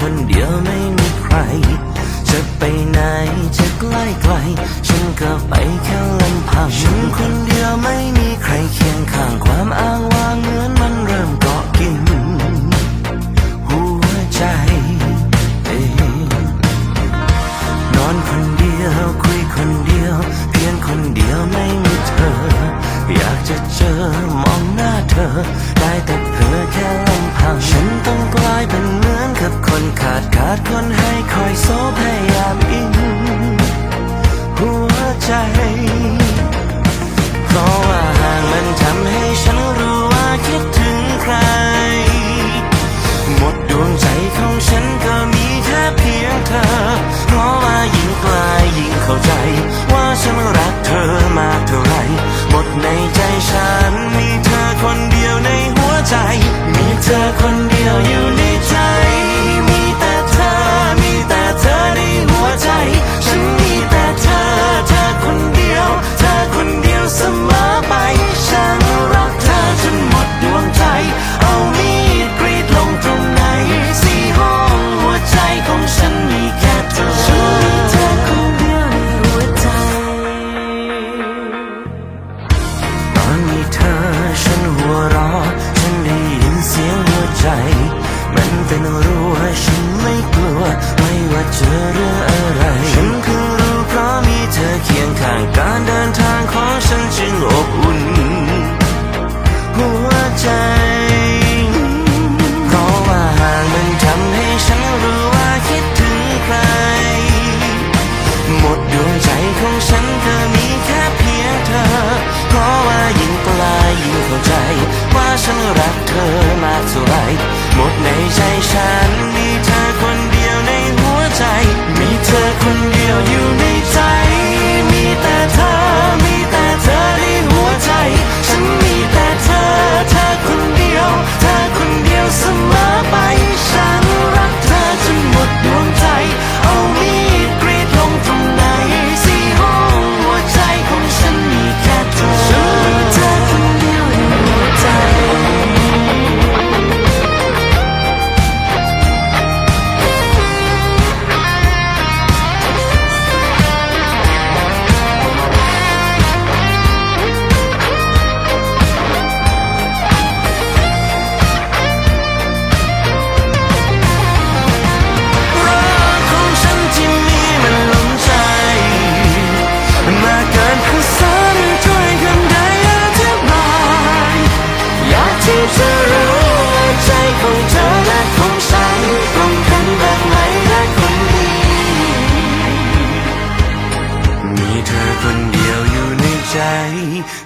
คนเดียวไม่มีใคร จะไปไหนจะใกล้ไกล ฉันก็ไปแค่ลำพังฉันคนเดียวไม่มีใครเคียงข้างความอ้างว้างเหมือนมันเริ่มเกาะกิน หัวใจนอนคนเดียวคุยคนเดียว เพียงคนเดียวไม่มีเธอ อยากจะเจอมองหน้าเธอ ได้แต่เธอแค่ลำพังฉันต้องกลายเป็นับคนขาดขาดคนให้คอยซบ เป็นรู้ว่าฉันไม่กลัว ไม่ว่าเจอเรื่องอะไร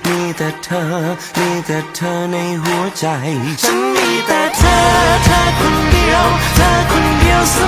มีแต่เธอ มีแต่เธอในหัวใจ ฉันมีแต่เธอ เธอคนเดียว เธอคนเดียวเส